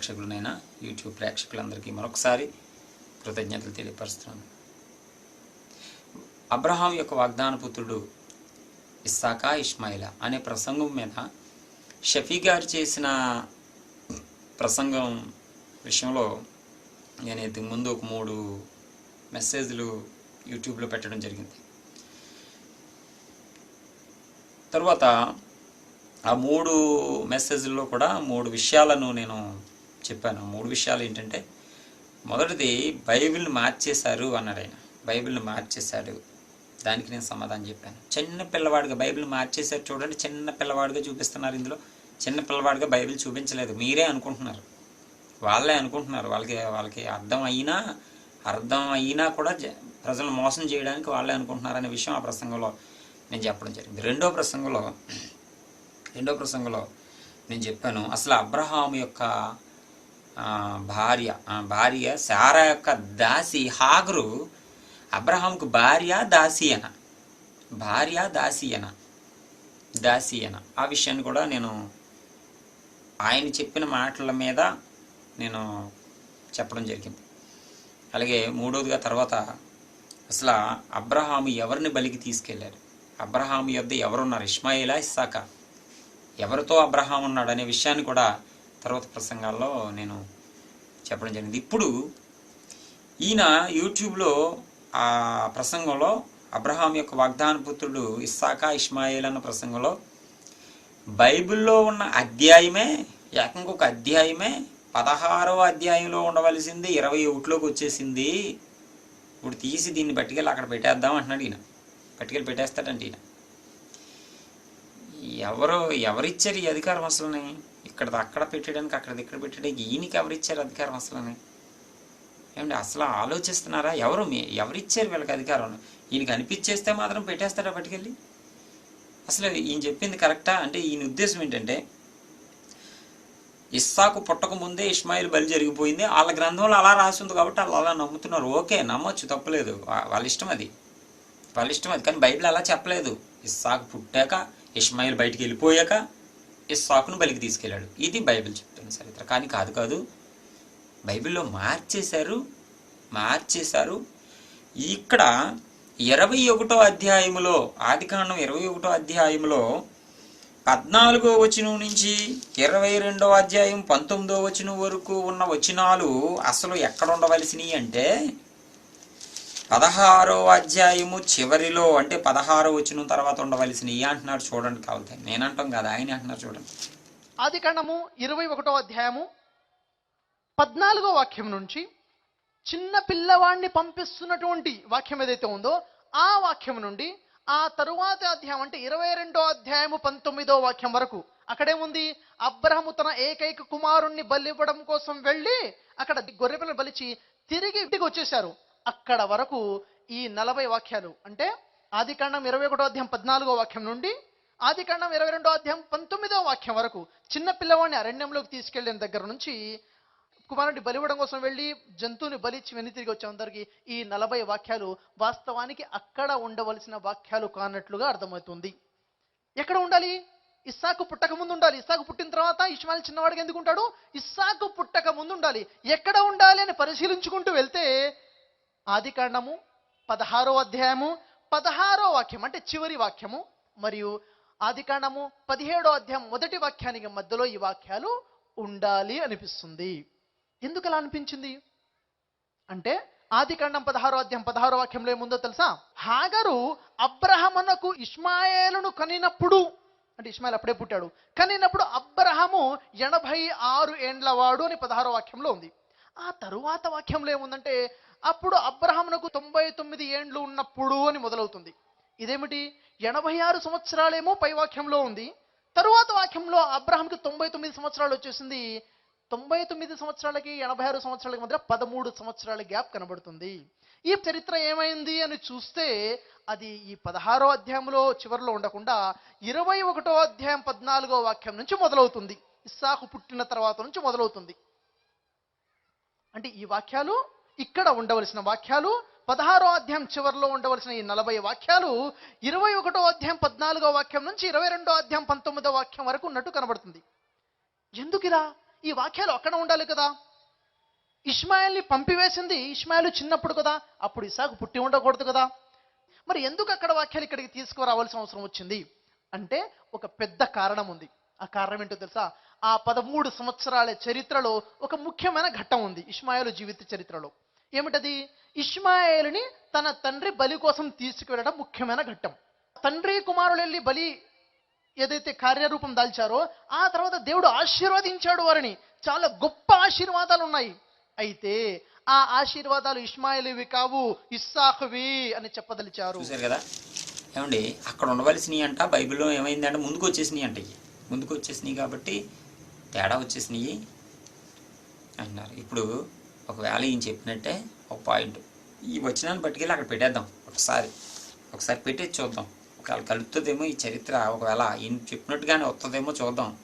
ప్రేక్షకులనైనా YouTube ప్రేక్షకులందరికీ మరొకసారి కృతజ్ఞతలు తెలియపరుస్తున్నాను. అబ్రహాం యొక్క వాగ్దాన పుత్రుడు ఇస్సాకా ఇస్మాయిల అనే ప్రసంగం మీద షఫీ గారు చేసిన ప్రసంగం విషయంలో నేను ఇంతకు ముందు ఒక మూడు మెసేజ్లు యూట్యూబ్లో పెట్టడం జరిగింది. తర్వాత ఆ మూడు మెసేజ్ల్లో కూడా మూడు విషయాలను నేను చెప్పాను. మూడు విషయాలు ఏంటంటే మొదటిది బైబిల్ని మార్చేశారు అన్నాడు ఆయన. బైబిల్ని మార్చేశాడు. దానికి నేను సమాధానం చెప్పాను. చిన్న పిల్లవాడిగా బైబిల్ మార్చేశారు చూడండి. చిన్న పిల్లవాడిగా చూపిస్తున్నారు ఇందులో. చిన్న పిల్లవాడిగా బైబిల్ చూపించలేదు. మీరే అనుకుంటున్నారు. వాళ్ళే అనుకుంటున్నారు. వాళ్ళకి వాళ్ళకి అర్థం అయినా అర్థం అయినా కూడా జ- ప్రజలను మోసం చేయడానికి వాళ్ళే అనుకుంటున్నారనే విషయం ఆ ప్రసంగంలో నేను చెప్పడం జరిగింది. రెండో ప్రసంగంలో రెండో ప్రసంగంలో నేను చెప్పాను. అసలు అబ్రహాం యొక్క భార్య భార్య శారా యొక్క దాసి హాగరు అబ్రహాంకు భార్య దాసియన. భార్య దాసియన. దాసియన. ఆ విషయాన్ని కూడా నేను ఆయన చెప్పిన మాటల మీద నేను చెప్పడం జరిగింది. అలాగే మూడవదిగా తర్వాత అసలు అబ్రహాము ఎవరిని బలికి తీసుకెళ్ళారు అబ్రహాము యొద్ద ఎవరున్నారు? ఇస్మాయిలా ఇస్సాకా? ఎవరితో అబ్రహాం ఉన్నాడు? అనే విషయాన్ని కూడా తర్వాత ప్రసంగాల్లో నేను చెప్పడం జరిగింది. ఇప్పుడు ఈయన యూట్యూబ్లో ఆ ప్రసంగంలో అబ్రహాం యొక్క వాగ్దాన పుత్రుడు ఇస్సాకా ఇస్మాయిల్ అన్న ప్రసంగంలో బైబిల్లో ఉన్న అధ్యాయమే ఏకంగా ఒక అధ్యాయమే పదహారవ అధ్యాయంలో ఉండవలసింది ఇరవై ఒకటిలోకి వచ్చేసింది. ఇప్పుడు తీసి దీన్ని పట్టుకెళ్ళి అక్కడ పెట్టేద్దాం అంటున్నాడు ఈయన. పట్టుకెళ్ళి పెట్టేస్తాడంటే ఈయన. ఎవరు ఎవరిచ్చారు ఈ అధికారం అసలుని? ఇక్కడ అక్కడ పెట్టడానికి అక్కడ ఇక్కడ పెట్టడానికి ఈయనకి ఎవరిచ్చారు అధికారం అసలని? ఏమండి అసలు ఆలోచిస్తున్నారా? ఎవరు మీ ఎవరిచ్చారు వీళ్ళకి అధికారం? ఈయనకి అనిపించేస్తే మాత్రం పెట్టేస్తాడా పట్టుకెళ్ళి? అసలు ఈయన చెప్పింది కరెక్టా? అంటే ఈయన ఉద్దేశం ఏంటంటే ఇస్సాకు పుట్టక ముందే ఇస్మాయిల్ బలి జరిగిపోయింది. వాళ్ళ గ్రంథంలో అలా రాసింది కాబట్టి వాళ్ళు అలా నమ్ముతున్నారు. ఓకే నమ్మొచ్చు తప్పలేదు. వాళ్ళ ఇష్టం అది. వాళ్ళ ఇష్టం అది. కానీ బైబిల్ అలా చెప్పలేదు. ఇస్సాకు పుట్టాక ఇస్మాయిల్ బయటికి వెళ్ళిపోయాక ఇస్సాకును బలికి తీసుకెళ్ళాడు. ఇది బైబిల్ చెప్తున్న చరిత్ర. కానీ కాదు కాదు బైబిల్లో మార్చేశారు మార్చేశారు. ఇక్కడ ఇరవై ఒకటో అధ్యాయములో ఆదికాండం ఇరవై ఒకటో అధ్యాయములో పద్నాలుగో వచనం నుంచి ఇరవై రెండో అధ్యాయం పంతొమ్మిదో వచనం వరకు ఉన్న వచనాలు అసలు ఎక్కడ ఉండవలసినవి అంటే పదహారో అధ్యాయము చివరిలో అంటే పదహారో వచ్చిన తర్వాత ఉండవలసినవి. అంటున్నారు చూడండి కావాలి నేనంటాం కదా ఆయన అంటున్నారు చూడండి. ఆది కాండము ఇరవై ఒకటో అధ్యాయము పద్నాలుగో వాక్యం నుంచి చిన్న పిల్లవాడిని పంపిస్తున్నటువంటి వాక్యం ఏదైతే ఉందో ఆ వాక్యం నుండి ఆ తరువాత అధ్యాయం అంటే ఇరవై రెండో అధ్యాయము పంతొమ్మిదో వాక్యం వరకు అక్కడేముంది అబ్రహము తన ఏకైక కుమారుణ్ణి బలివ్వడం కోసం వెళ్ళి అక్కడ గొర్రెపిల్లని బలిచి తిరిగి ఇంటికి వచ్చేసారు అక్కడ వరకు ఈ నలభై వాక్యాలు. అంటే ఆది కాండం ఇరవై ఒకటో అధ్యాయం పద్నాలుగో వాక్యం నుండి ఆది కాండం ఇరవై రెండో అధ్యాయం పంతొమ్మిదో వాక్యం వరకు చిన్న పిల్లవాడిని అరణ్యంలోకి తీసుకెళ్ళిన దగ్గర నుంచి కుమారుడిని బలివ్వడం కోసం వెళ్ళి జంతువుని బలిచ్చి వెని తిరిగి వచ్చే ఈ నలభై వాక్యాలు వాస్తవానికి అక్కడ ఉండవలసిన వాక్యాలు కానట్లుగా అర్థమవుతుంది. ఎక్కడ ఉండాలి? ఇస్సాకు పుట్టక ముందు ఉండాలి. ఇస్సాకు పుట్టిన తర్వాత ఇష్మాల్ చిన్నవాడికి ఎందుకు ఉంటాడు? ఇస్సాకు పుట్టక ముందు ఉండాలి. ఎక్కడ ఉండాలి అని పరిశీలించుకుంటూ వెళ్తే ఆది కాండము పదహారో అధ్యాయము పదహారో వాక్యం అంటే చివరి వాక్యము మరియు ఆది కాండము పదిహేడో అధ్యాయం మొదటి వాక్యానికి మధ్యలో ఈ వాక్యాలు ఉండాలి అనిపిస్తుంది. ఎందుకు అలా అనిపించింది? అంటే ఆది కాండం పదహారో అధ్యాయం పదహారో వాక్యంలో ఏముందో తెలుసా? హాగరు అబ్రహమునకు ఇస్మాయేలును కనినప్పుడు అంటే ఇస్మాయిల్ అప్పుడే పుట్టాడు కనినప్పుడు అబ్రహము ఎనభై ఆరు ఏండ్ల వాడు అని పదహారో వాక్యంలో ఉంది. ఆ తరువాత వాక్యంలో ఏముందంటే అప్పుడు అబ్రహమునకు తొంభై తొమ్మిది ఏండ్లు ఉన్నప్పుడు అని మొదలవుతుంది. ఇదేమిటి? ఎనభై ఆరు సంవత్సరాలేమో పై వాక్యంలో ఉంది. తరువాత వాక్యంలో అబ్రహాంకి తొంభై తొమ్మిది సంవత్సరాలు వచ్చేసింది. తొంభై తొమ్మిది సంవత్సరాలకి ఎనభై ఆరు సంవత్సరాలకి మధ్య పదమూడు సంవత్సరాల గ్యాప్ కనబడుతుంది. ఈ చరిత్ర ఏమైంది అని చూస్తే అది ఈ పదహారో అధ్యాయంలో చివరిలో ఉండకుండా ఇరవై ఒకటో అధ్యాయం పద్నాలుగో వాక్యం నుంచి మొదలవుతుంది. ఇస్సాకు పుట్టిన తర్వాత నుంచి మొదలవుతుంది. అంటే ఈ వాక్యాలు ఇక్కడ ఉండవలసిన వాక్యాలు పదహారో అధ్యాయం చివరిలో ఉండవలసిన ఈ నలభై వాక్యాలు ఇరవై ఒకటో అధ్యాయం పద్నాలుగో వాక్యం నుంచి ఇరవై రెండో అధ్యాయం పంతొమ్మిదో వాక్యం వరకు ఉన్నట్టు కనబడుతుంది. ఎందుకు ఇలా? ఈ వాక్యాలు అక్కడ ఉండాలి కదా. ఇష్మాయిల్ని పంపివేసింది ఇస్మాయిల్ చిన్నప్పుడు కదా అప్పుడు ఇసాకు పుట్టి ఉండకూడదు కదా. మరి ఎందుకు అక్కడ వాక్యాలు ఇక్కడికి తీసుకురావాల్సిన అవసరం వచ్చింది? అంటే ఒక పెద్ద కారణం ఉంది. ఆ కారణం ఏంటో తెలుసా? ఆ పదమూడు సంవత్సరాల చరిత్రలో ఒక ముఖ్యమైన ఘట్టం ఉంది ఇస్మాయిల్ జీవిత చరిత్రలో. ఏమిటది? ఇష్మాయేలుని తన తండ్రి బలి కోసం తీసుకువెళ్ళడం ముఖ్యమైన ఘట్టం. తండ్రి కుమారులు వెళ్ళి బలి ఏదైతే కార్యరూపం దాల్చారో ఆ తర్వాత దేవుడు ఆశీర్వదించాడు వారిని. చాలా గొప్ప ఆశీర్వాదాలు ఉన్నాయి. అయితే ఆ ఆశీర్వాదాలు ఇష్మాయిలివి కావు ఇస్సాహువి అని చెప్పదలిచారు. చూశారు కదా? ఏమండి అక్కడ ఉండవలసినవి అంట బైబిల్లో ఏమైందంటే ముందుకు వచ్చేసినాయి అంట ముందుకు వచ్చేసినాయి కాబట్టి తేడా వచ్చేసినాయి అన్నారు ఇప్పుడు ఒకవేళ ఈయన చెప్పినట్టే ఒక పాయింట్. ఈ వచనాన్ని పట్టుకెళ్ళి అక్కడ పెట్టేద్దాం. ఒకసారి. ఒకసారి పెట్టేసి చూద్దాం. ఒకవేళ కలుపుతుందేమో ఈ చరిత్ర. ఒకవేళ ఈయన చెప్పినట్టుగానే వస్తుందేమో చూద్దాం.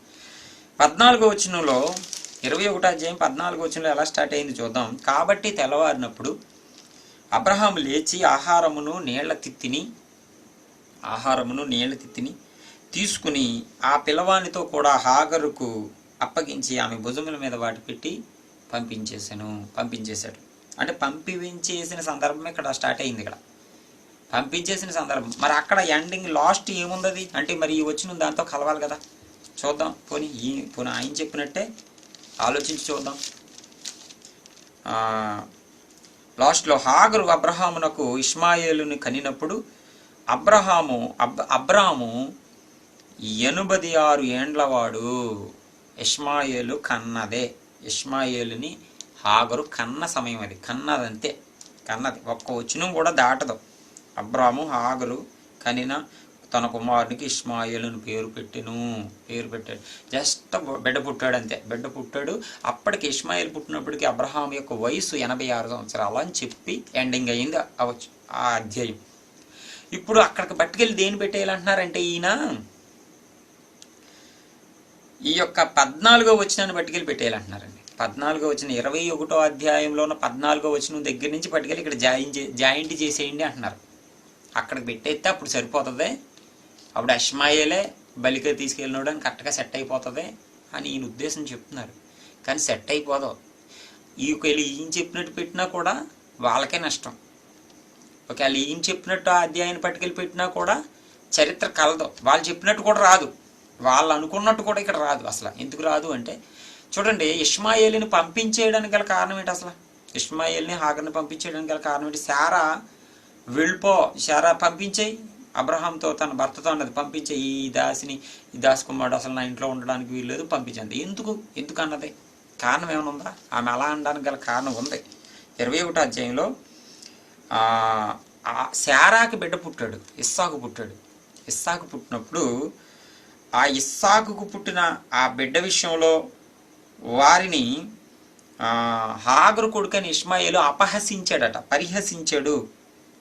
పద్నాలుగో వచనంలో ఇరవై ఒకటో అధ్యాయం పద్నాలుగో వచనంలో ఎలా స్టార్ట్ అయింది చూద్దాం. కాబట్టి తెల్లవారినప్పుడు అబ్రహాము లేచి ఆహారమును నీళ్ళ తిత్తిని ఆహారమును నీళ్ళ తిత్తిని తీసుకుని ఆ పిల్లవానితో కూడా హాగరుకు అప్పగించి ఆమె భుజముల మీద వాటి పెట్టి పంపించేసాను పంపించేశాడు. అంటే పంపించేసిన సందర్భం ఇక్కడ స్టార్ట్ అయింది ఇక్కడ. పంపించేసిన సందర్భం. మరి అక్కడ ఎండింగ్ లాస్ట్ ఏముందది? అంటే మరి ఈ వచ్చిన దాంతో కలవాలి కదా. చూద్దాం. పోనీ ఈ పోనీ ఆయన చెప్పినట్టే ఆలోచించి చూద్దాం. లాస్ట్లో హాగరు అబ్రహామునకు ఇష్మాయేలుని కనినప్పుడు అబ్రహాము అబ్ అబ్రాము ఎనుబది ఆరు ఏండ్లవాడు ఇష్మాయేలు కన్నదే. ఇష్మాయేలుని హాగరు కన్న సమయం అది. కన్నదంతే. కన్నది. ఒక్క వచనం కూడా దాటదు. అబ్రాము హాగరు కనిన తన కుమారునికి ఇష్మాయేలుని పేరు పెట్టెను. పేరు పెట్టాడు జస్ట్ బిడ్డ పుట్టాడు అంతే బిడ్డ పుట్టాడు. అప్పటికి ఇష్మాయిల్ పుట్టినప్పటికి అబ్రహాం యొక్క వయసు ఎనభై ఆరు సంవత్సరాలు అని చెప్పి ఎండింగ్ అయింది అవచ్చు ఆ అధ్యాయం. ఇప్పుడు అక్కడికి పట్టుకెళ్ళి దేని పెట్టేయాలంటున్నారంటే ఈయన ఈ యొక్క పద్నాలుగో వచనాన్ని పట్టుకెళ్ళి పెట్టేయాలంటున్నారండి. పద్నాలుగో వచ్చిన ఇరవై ఒకటో అధ్యాయంలో ఉన్న పద్నాలుగో వచ్చిన దగ్గర నుంచి పట్టుకెళ్ళి ఇక్కడ జాయిన్ చే జాయింట్ చేసేయండి అంటున్నారు. అక్కడికి పెట్టేస్తే అప్పుడు సరిపోతుంది. అప్పుడు అష్మాయేలే బలిక తీసుకెళ్ళినోడు అని కరెక్ట్గా సెట్ అయిపోతుంది అని ఈయన ఉద్దేశం చెప్తున్నారు. కానీ సెట్ అయిపోదు. ఈ ఈయన చెప్పినట్టు పెట్టినా కూడా వాళ్ళకే నష్టం. ఒకవేళ ఈయన చెప్పినట్టు ఆ అధ్యాయాన్ని పట్టుకెళ్ళి పెట్టినా కూడా చరిత్ర కలదు. వాళ్ళు చెప్పినట్టు కూడా రాదు. వాళ్ళు అనుకున్నట్టు కూడా ఇక్కడ రాదు అసలు. ఎందుకు రాదు అంటే చూడండి ఇష్మాయేలిని పంపించేయడానికి గల కారణం ఏంటి అసలు? ఇష్మాయేల్ని హాగర్ని పంపించేయడానికి గల కారణం ఏంటి? శారా వెళ్ళిపో శారా పంపించేయి. అబ్రహాంతో తన భర్తతో అన్నది పంపించే ఈ దాసిని ఈ దాసి కుమారుడు అసలు నా ఇంట్లో ఉండడానికి వీల్లేదు పంపించండి. ఎందుకు? ఎందుకు అన్నది? కారణం ఏమైనా ఉందా? ఆమె అలా అనడానికి గల కారణం ఉంది. ఇరవై ఒకటి అధ్యాయంలో ఆ, శారాకి బిడ్డ పుట్టాడు ఇస్సాకు పుట్టాడు. ఇస్సాకు పుట్టినప్పుడు ఆ ఇస్సాకుకు పుట్టిన ఆ బిడ్డ విషయంలో వారిని హాగరు కొడుకని ఇష్మాయిలు అపహసించాడట. పరిహసించాడు.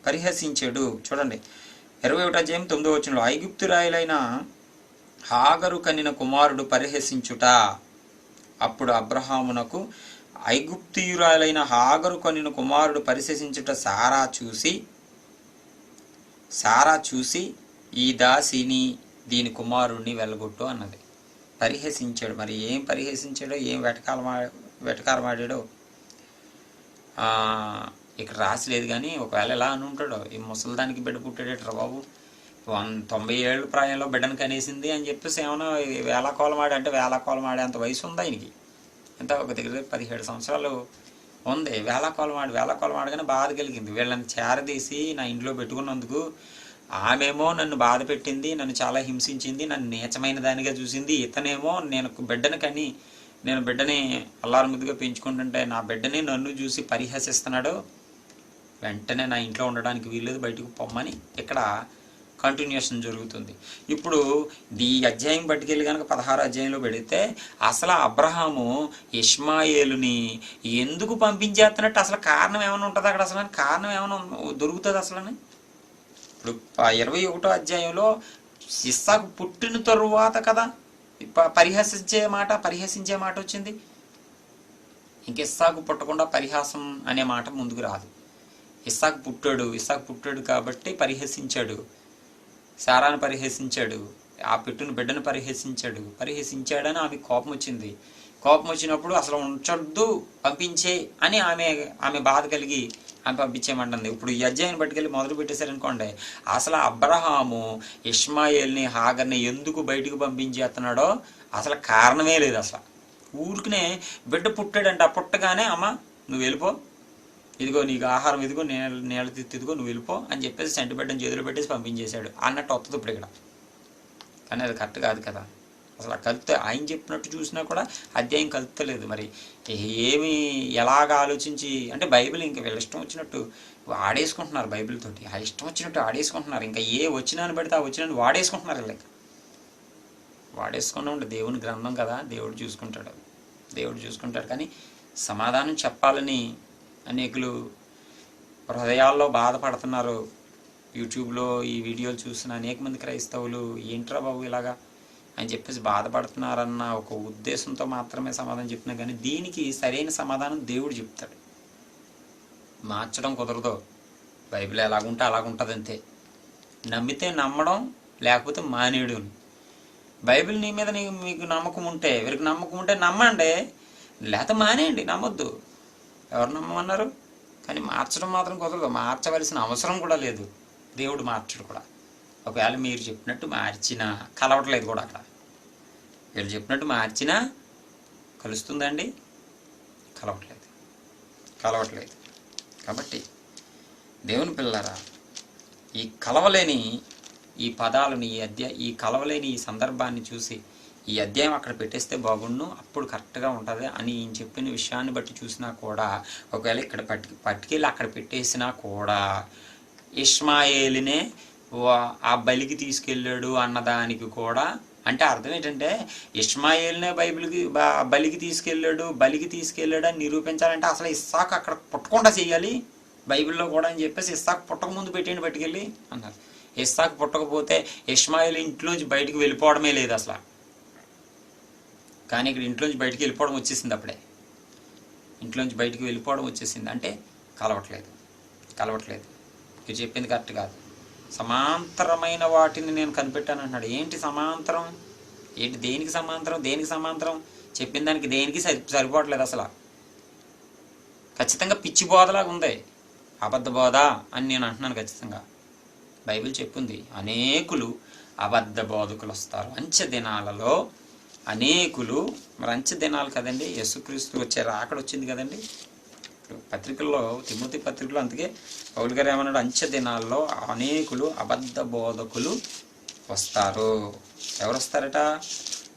పరిహసించాడు. చూడండి. ఇరవై ఒకటో జయం తొమ్మిదో ఐగుప్తు ఐగుప్తురాయులైన హాగరు కనిన కుమారుడు పరిహసించుట. అప్పుడు అబ్రహామునకు ఐగుప్తియురాలైన హాగరు కొనిన కుమారుడు పరిశసించుట సారా చూసి సారా చూసి ఈ దాసిని దీని కుమారుణ్ణి వెళ్ళగొట్టు అన్నది. పరిహసించాడు. మరి ఏం పరిహసించాడో ఏం వెటకాలమా వెటకారమాడాడో? ఇక్కడ రాసలేదు కానీ ఒకవేళ ఎలా అని ఉంటాడో? ఈ ముసలిదానికి బిడ్డ పుట్టాడేట్రా బాబు? వన్ తొంభై ఏళ్ళ ప్రాయంలో బిడ్డను కనేసింది అని చెప్పేసి ఏమైనా వేలాకోలమాడి అంటే వేలాకోలమాడే అంత వయసు ఉంది ఆయనకి ఎంత ఒక దగ్గర పదిహేడు సంవత్సరాలు ఉంది. వేలాకోలమాడి వేలకోలమాడగానే బాధ కలిగింది. వీళ్ళని చేరదీసి నా ఇంట్లో పెట్టుకున్నందుకు ఆమెమో నన్ను బాధ పెట్టింది నన్ను చాలా హింసించింది నన్ను నీచమైన దానిగా చూసింది. ఇతనేమో నేను బిడ్డను కని నేను బిడ్డని అల్లారముద్దుగా పెంచుకుంటుంటే నా బిడ్డని నన్ను చూసి పరిహసిస్తున్నాడు. వెంటనే నా ఇంట్లో ఉండడానికి వీల్లేదు బయటకు పొమ్మని ఇక్కడ కంటిన్యూషన్ జరుగుతుంది. ఇప్పుడు ఈ అధ్యాయం పట్టుకెళ్ళి కనుక పదహారు అధ్యాయంలో పెడితే అసలు అబ్రహాము ఇష్మాయేలుని ఎందుకు పంపించేస్తున్నట్టు అసలు కారణం ఏమైనా ఉంటుంది అక్కడ అసలు? కారణం ఏమైనా దొరుకుతుంది అసలు ఇప్పుడు ఇరవై ఒకటో అధ్యాయంలో ఇస్సాకు పుట్టిన తరువాత కదా పరిహసించే మాట పరిహసించే మాట వచ్చింది. ఇంక ఇస్సాకు పుట్టకుండా పరిహాసం అనే మాట ముందుకు రాదు. ఇస్సాకు పుట్టాడు ఇస్సాకు పుట్టాడు కాబట్టి పరిహసించాడు. సారాను పరిహసించాడు ఆ పెట్టును బిడ్డను పరిహసించాడు. పరిహసించాడని ఆమె కోపం వచ్చింది. కోపం వచ్చినప్పుడు అసలు ఉంచొద్దు పంపించే అని ఆమె ఆమె బాధ కలిగి అని పంపించేయమంటుంది. ఇప్పుడు ఈ అధ్యాయం పట్టుకెళ్ళి మొదలు పెట్టేశారనుకోండి అసలు అబ్రహాము ఇష్మాయిల్ని హాగర్ని ఎందుకు బయటికి పంపించేస్తున్నాడో అసలు కారణమే లేదు అసలు. ఊరికనే బిడ్డ పుట్టాడంట పుట్టగానే అమ్మ నువ్వు వెళ్ళిపో. ఇదిగో నీకు ఆహారం ఇదిగో నేల నేల తిత్తి నువ్వు వెళ్ళిపో అని చెప్పేసి సెంటు బిడ్డను చేతిలో పెట్టేసి పంపించేశాడు. అన్నట్టు వస్తుంది ఇప్పుడు ఇక్కడ కానీ అది కరెక్ట్ కాదు కదా. అసలు ఆ కలుత ఆయన చెప్పినట్టు చూసినా కూడా అధ్యాయం కలుతలేదు. మరి ఏమి ఎలాగ ఆలోచించి అంటే బైబిల్ ఇంకా వీళ్ళ ఇష్టం వచ్చినట్టు ఆడేసుకుంటున్నారు బైబిల్ తోటి. ఆ ఇష్టం వచ్చినట్టు ఆడేసుకుంటున్నారు. ఇంకా ఏ వచ్చినాన్ని పెడితే ఆ వచ్చినాన్ని వాడేసుకుంటున్నారు వీళ్ళకి. వాడేసుకున్నా ఉండే దేవుని గ్రంథం కదా దేవుడు చూసుకుంటాడు. దేవుడు చూసుకుంటాడు. కానీ సమాధానం చెప్పాలని అనేకులు హృదయాల్లో బాధపడుతున్నారు. యూట్యూబ్లో ఈ వీడియోలు చూసిన అనేక మంది క్రైస్తవులు ఏంట్రా బాబు ఇలాగా? అని చెప్పేసి బాధపడుతున్నారన్న ఒక ఉద్దేశంతో మాత్రమే సమాధానం చెప్తున్నా కానీ దీనికి సరైన సమాధానం దేవుడు చెప్తాడు. మార్చడం కుదరదు. బైబిల్ ఎలాగుంటే అలాగుంటుంది అంతే నమ్మితే నమ్మడం లేకపోతే మానేయడం. బైబిల్ నీ మీద నీకు మీకు నమ్మకం ఉంటే వీరికి నమ్మకం ఉంటే నమ్మండి. లేకపోతే మానేయండి నమ్మొద్దు. ఎవరు నమ్మమన్నారు? కానీ మార్చడం మాత్రం కుదరదు. మార్చవలసిన అవసరం కూడా లేదు. దేవుడు మార్చడు కూడా. ఒకవేళ మీరు చెప్పినట్టు మార్చినా కలవట్లేదు కూడా అక్కడ వీళ్ళు చెప్పినట్టు మార్చినా కలుస్తుందండి కలవట్లేదు. కలవట్లేదు. కాబట్టి దేవుని పిల్లరా ఈ కలవలేని ఈ పదాలను ఈ అధ్యాయ ఈ కలవలేని ఈ సందర్భాన్ని చూసి ఈ అధ్యాయం అక్కడ పెట్టేస్తే బాగుండు అప్పుడు కరెక్ట్గా ఉంటుంది అని ఈయన చెప్పిన విషయాన్ని బట్టి చూసినా కూడా ఒకవేళ ఇక్కడ పట్టుకు పట్టుకెళ్ళి అక్కడ పెట్టేసినా కూడా ఇష్మాయేలినే ఆ బలికి తీసుకెళ్ళాడు అన్నదానికి కూడా. అంటే అర్థం ఏంటంటే ఇష్మాయిల్నే బైబిల్కి బలికి తీసుకెళ్ళాడు బలికి తీసుకెళ్ళాడు అని నిరూపించాలంటే అసలు ఇస్సాక్ అక్కడ పుట్టకుండా చేయాలి? బైబిల్లో కూడా అని చెప్పేసి ఇస్సాక్ పుట్టక ముందు పెట్టండి పట్టుకెళ్ళి అన్నారు. ఇస్సాక్ పుట్టకపోతే ఇష్మాయిల్ ఇంట్లోంచి బయటికి వెళ్ళిపోవడమే లేదు అసలు. కానీ ఇక్కడ ఇంట్లోంచి బయటికి వెళ్ళిపోవడం వచ్చేసింది అప్పుడే. ఇంట్లోంచి బయటికి వెళ్ళిపోవడం వచ్చేసింది. అంటే కలవట్లేదు. కలవట్లేదు. మీరు చెప్పింది కరెక్ట్ కాదు. సమాంతరమైన వాటిని నేను కనిపెట్టాను అంటున్నాడు ఏంటి సమాంతరం? ఏంటి దేనికి సమాంతరం? దేనికి సమాంతరం? చెప్పిన దానికి దేనికి సరి సరిపోవట్లేదు అసలు. ఖచ్చితంగా పిచ్చి బోధలాగా ఉంది. అబద్ధ బోధ అని నేను అంటున్నాను ఖచ్చితంగా. బైబిల్ చెప్పింది అనేకులు అబద్ధ బోధకులు వస్తారు. అంచె దినాలలో అనేకులు మరి అంచె దినాలు కదండి? యేసుక్రీస్తు వచ్చే రాకడ వచ్చింది కదండి? పత్రికల్లో తిమ్మతి పత్రికలో అందుకే పౌలు గారు ఏమన్నాడు? అంచె దినాల్లో అనేకులు అబద్ధ బోధకులు వస్తారు. ఎవరు వస్తారట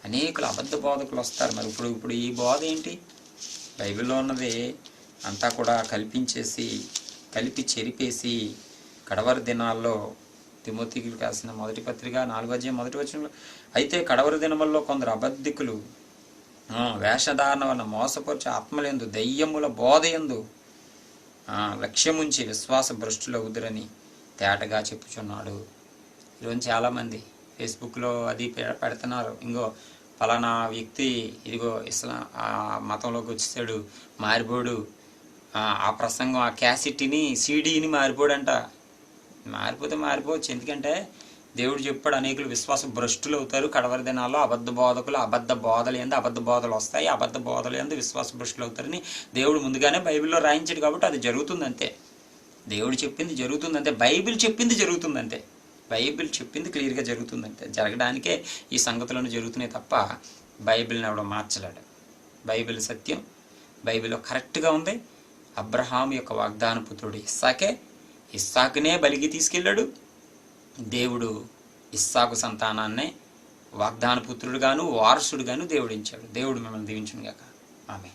అనేకులు అబద్ధ బోధకులు వస్తారు. మరి ఇప్పుడు ఇప్పుడు ఈ బోధ ఏంటి? బైబిల్లో ఉన్నది అంతా కూడా కల్పించేసి కలిపి చెరిపేసి కడవరి దినాల్లో తిమోతికి రాసిన మొదటి పత్రిక నాలుగో అధ్యాయం మొదటి వచ్చిన అయితే కడవరి దినముల్లో కొందరు అబద్ధికులు వేషధారణ వలన మోసపరిచే ఆత్మలందు దయ్యముల బోధయందు లక్ష్యముంచి విశ్వాస భ్రష్టుల ఉదురని తేటగా చెప్పుచున్నాడు. ఈరోజు చాలామంది ఫేస్బుక్లో అది పెడుతున్నారు. ఇంకో ఫలానా వ్యక్తి ఇదిగో ఇస్లాం ఆ మతంలోకి వచ్చేసాడు మారిపోడు. ఆ ఆ ప్రసంగం ఆ క్యాసెట్ని సీడీని మారిపోడంట. మారిపోతే మారిపోవచ్చు. ఎందుకంటే దేవుడు చెప్పాడు అనేకులు విశ్వాస భ్రష్టులు అవుతారు. కడవరి దినాల్లో అబద్ధ బోధకులు అబద్ధ బోధలు ఎందు అబద్ధ బోధలు వస్తాయి. అబద్ధ బోధలు ఎందు విశ్వాస భ్రష్టులు అవుతారని దేవుడు ముందుగానే బైబిల్లో రాయించాడు కాబట్టి అది జరుగుతుంది అంతే దేవుడు చెప్పింది జరుగుతుంది అంతే బైబిల్ చెప్పింది జరుగుతుంది అంతే బైబిల్ చెప్పింది క్లియర్గా జరుగుతుంది అంతే జరగడానికే ఈ సంగతులను జరుగుతున్నాయి తప్ప బైబిల్ని ఎవడో మార్చలేడు. బైబిల్ సత్యం. బైబిల్లో కరెక్ట్గా ఉంది. అబ్రహాం యొక్క వాగ్దాన పుత్రుడు ఇస్సాకే. ఇస్సాకునే బలికి తీసుకెళ్ళాడు. దేవుడు ఇస్సాకు సంతానాన్నే వాగ్దాన పుత్రుడుగాను వారసుడుగాను దేవుడించాడు దేవుడు మిమ్మల్ని దీవించునుగాక. ఆమె